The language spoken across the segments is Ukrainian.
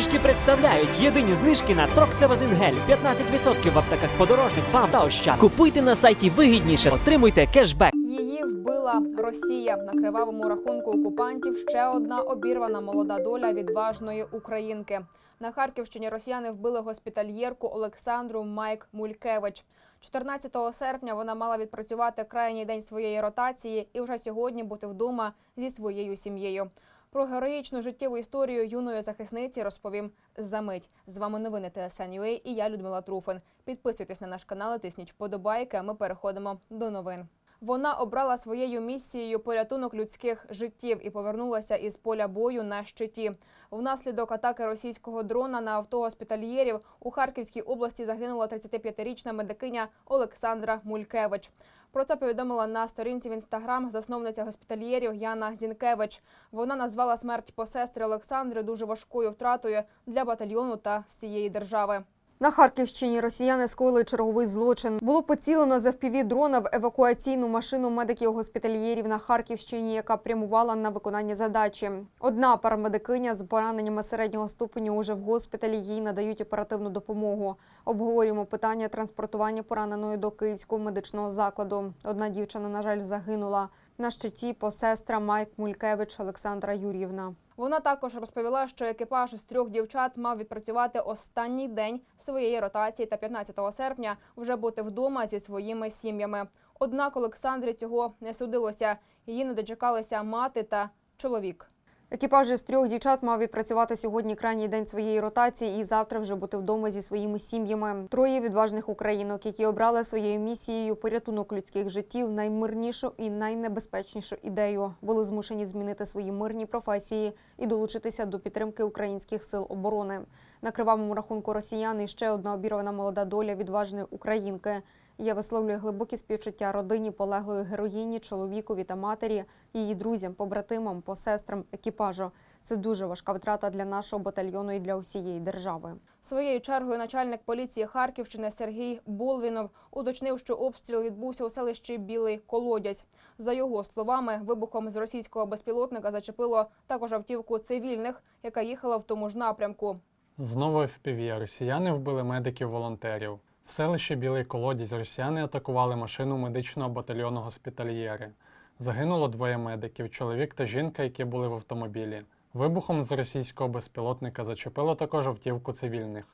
Знижки представляють єдині знижки на Троксевазингель. 15% в аптеках подорожник, БАМ та Ощад. Купуйте на сайті вигідніше, отримуйте кешбек. Її вбила Росія на кривавому рахунку окупантів. Ще одна обірвана молода доля відважної українки. На Харківщині росіяни вбили госпітальєрку Олександру Майк Мулькевич. 14 серпня вона мала відпрацювати крайній день своєї ротації і вже сьогодні бути вдома зі своєю сім'єю. Про героїчну життєву історію юної захисниці розповім за мить. З вами новини ТСН.UA і я Людмила Труфин. Підписуйтесь на наш канал, тисніть вподобайки. А ми переходимо до новин. Вона обрала своєю місією порятунок людських життів і повернулася із поля бою на щиті. Внаслідок атаки російського дрона на авто госпітальєрів у Харківській області загинула 35-річна медикиня Олександра Мулькевич. Про це повідомила на сторінці в інстаграм засновниця госпітальєрів Яна Зінкевич. Вона назвала смерть посестри Олександри дуже важкою втратою для батальйону та всієї держави. На Харківщині росіяни скоїли черговий злочин. Було поцілено з FPV дрона в евакуаційну машину медиків-госпітальєрів на Харківщині, яка прямувала на виконання задачі. Одна парамедикиня з пораненнями середнього ступеню уже в госпіталі їй надають оперативну допомогу. Обговорюємо питання транспортування пораненої до київського медичного закладу. Одна дівчина, на жаль, загинула. На щиті посестра Майк Мулькевич Олександра Юр'ївна. Вона також розповіла, що екіпаж з трьох дівчат мав відпрацювати останній день своєї ротації та 15 серпня вже бути вдома зі своїми сім'ями. Однак Олександрі цього не судилося. Її не дочекалися мати та чоловік. Екіпаж із трьох дівчат мав відпрацювати сьогодні крайній день своєї ротації і завтра вже бути вдома зі своїми сім'ями. Троє відважних українок, які обрали своєю місією порятунок людських життів, наймирнішу і найнебезпечнішу ідею, були змушені змінити свої мирні професії і долучитися до підтримки українських сил оборони. На кривавому рахунку росіян і ще одна обірвана молода доля відважної українки. Я висловлюю глибокі співчуття родині полеглої героїні, чоловікові та матері, її друзям, побратимам, посестрам, екіпажу. Це дуже важка втрата для нашого батальйону і для усієї держави. Своєю чергою начальник поліції Харківщини Сергій Болвінов уточнив, що обстріл відбувся у селищі Білий Колодязь. За його словами, вибухом з російського безпілотника зачепило також автівку цивільних, яка їхала в тому ж напрямку. Знову FPV. Росіяни вбили медиків-волонтерів. В селищі Білий Колодязь росіяни атакували машину медичного батальйону госпітальєри. Загинуло двоє медиків, чоловік та жінка, які були в автомобілі. Вибухом з російського безпілотника зачепило також автівку цивільних,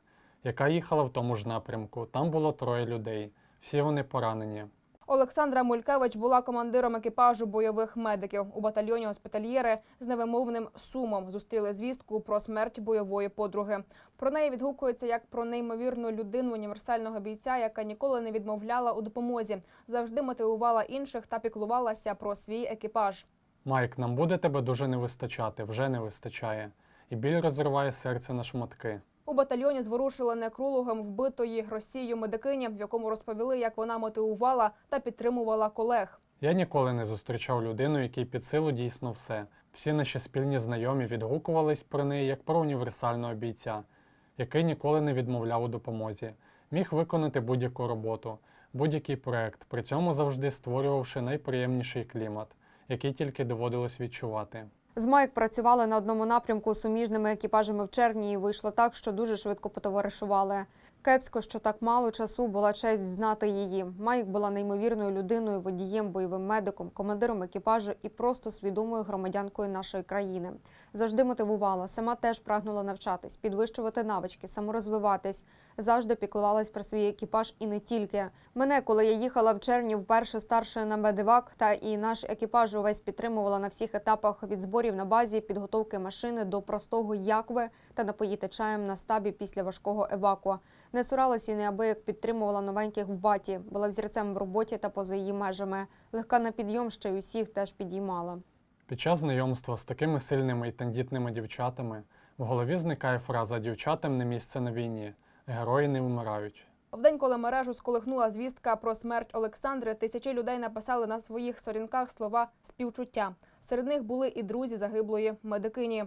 яка їхала в тому ж напрямку. Там було троє людей. Всі вони поранені. Олександра Мулькевич була командиром екіпажу бойових медиків у батальйоні госпітальєри з невимовним сумом. Зустріли звістку про смерть бойової подруги. Про неї відгукується як про неймовірну людину універсального бійця, яка ніколи не відмовляла у допомозі, завжди мотивувала інших та піклувалася про свій екіпаж. Майк, нам буде тебе дуже не вистачати, вже не вистачає. І біль розриває серце на шматки. У батальйоні зворушили некрологом вбитої Росією медикині, в якому розповіли, як вона мотивувала та підтримувала колег. Я ніколи не зустрічав людину, якій під силу дійсно все. Всі наші спільні знайомі відгукувались про неї як про універсального бійця, який ніколи не відмовляв у допомозі, міг виконати будь-яку роботу, будь-який проект, при цьому завжди створювавши найприємніший клімат, який тільки доводилось відчувати. З Майк працювали на одному напрямку суміжними екіпажами в червні і вийшло так, що дуже швидко потоваришували. Кепсько, що так мало часу була честь знати її. Майк була неймовірною людиною, водієм, бойовим медиком, командиром екіпажу і просто свідомою громадянкою нашої країни. Завжди мотивувала, сама теж прагнула навчатись, підвищувати навички, саморозвиватись. Завжди піклувалась про свій екіпаж і не тільки. Мене, коли я їхала в червні вперше старшою на медивак, та і наш екіпаж увесь підтримувала на всіх етапах від зборів на базі, підготовки машини до простого як ви та напоїти чаєм на стабі після важкого еваку. Не цуралась і неабияк підтримувала новеньких в баті, була взірцем в роботі та поза її межами. Легка на підйом ще й усіх теж підіймала. Під час знайомства з такими сильними і тендітними дівчатами в голові зникає фраза Дівчатам не місце на війні, герої не вмирають. В день, коли мережу сколихнула звістка про смерть Олександри, тисячі людей написали на своїх сторінках слова співчуття. Серед них були і друзі загиблої медикині.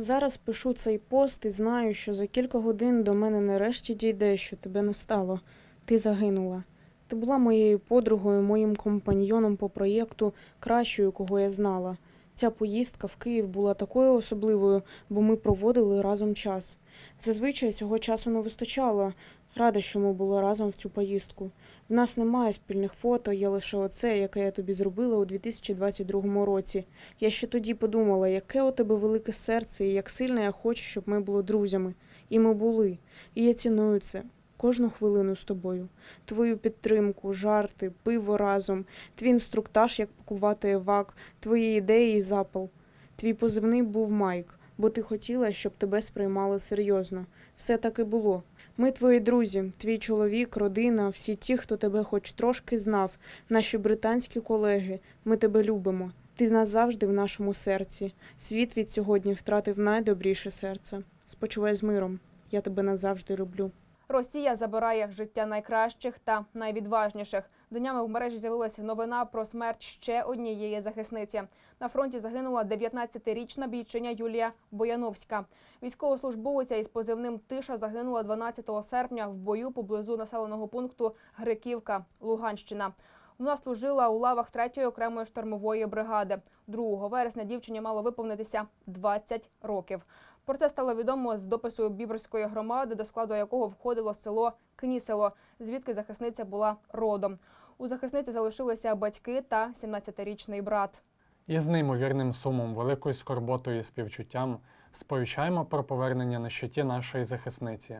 Зараз пишу цей пост і знаю, що за кілька годин до мене нарешті дійде, що тебе не стало. Ти загинула. Ти була моєю подругою, моїм компаньйоном по проєкту, кращою, кого я знала. Ця поїздка в Київ була такою особливою, бо ми проводили разом час. Зазвичай цього часу не вистачало. Рада, що ми були разом в цю поїздку. В нас немає спільних фото, є лише оце, яке я тобі зробила у 2022 році. Я ще тоді подумала, яке у тебе велике серце і як сильно я хочу, щоб ми були друзями. І ми були. І я ціную це. Кожну хвилину з тобою. Твою підтримку, жарти, пиво разом, твій інструктаж, як пакувати евак, твої ідеї і запал. Твій позивний був Майк, бо ти хотіла, щоб тебе сприймали серйозно. Все так і було. Ми твої друзі, твій чоловік, родина, всі ті, хто тебе хоч трошки знав, наші британські колеги. Ми тебе любимо. Ти назавжди в нашому серці. Світ від сьогодні втратив найдобріше серце. Спочивай з миром. Я тебе назавжди люблю. Росія забирає життя найкращих та найвідважніших. Днями в мережі з'явилася новина про смерть ще однієї захисниці. На фронті загинула 19-річна бійчиня Юлія Бояновська. Військовослужбовиця із позивним Тиша загинула 12 серпня в бою поблизу населеного пункту Гриківка, Луганщина. Вона служила у лавах 3-ї окремої штурмової бригади. 2 вересня дівчині мало виповнитися 20 років. Про це стало відомо з допису Бібрської громади, до складу якого входило село Кнісело, звідки захисниця була родом. У захисниці залишилися батьки та 17-річний брат. І з неймовірним сумом, великою скорботою і співчуттям сповіщаємо про повернення на щиті нашої захисниці.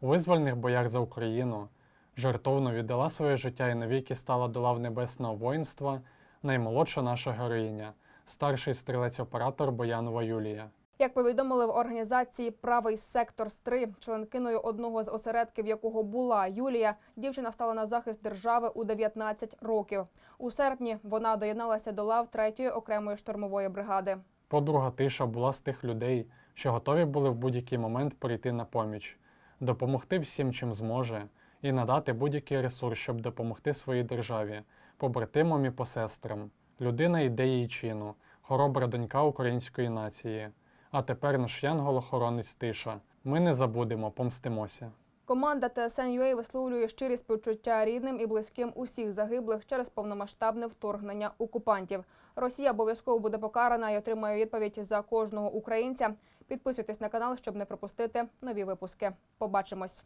У визвольних боях за Україну жертовно віддала своє життя і навіки стала до лав небесного воїнства наймолодша наша героїня, старший стрілець-оператор Боянова Юлія. Як повідомили в організації Правий сектор Стри, членкиною одного з осередків, якого була Юлія, дівчина стала на захист держави у 19 років. У серпні вона доєдналася до лав 3-ї окремої штурмової бригади. Подруга Тиша була з тих людей, що готові були в будь-який момент прийти на поміч, допомогти всім, чим зможе, і надати будь-який ресурс, щоб допомогти своїй державі, побратимам і посестрам. Людина ідеї чину, хоробра донька української нації. А тепер наш янгол-охоронець Тиша. Ми не забудемо, помстимося. Команда ТСН.UA висловлює щирі співчуття рідним і близьким усіх загиблих через повномасштабне вторгнення окупантів. Росія обов'язково буде покарана і отримає відповідь за кожного українця. Підписуйтесь на канал, щоб не пропустити нові випуски. Побачимось.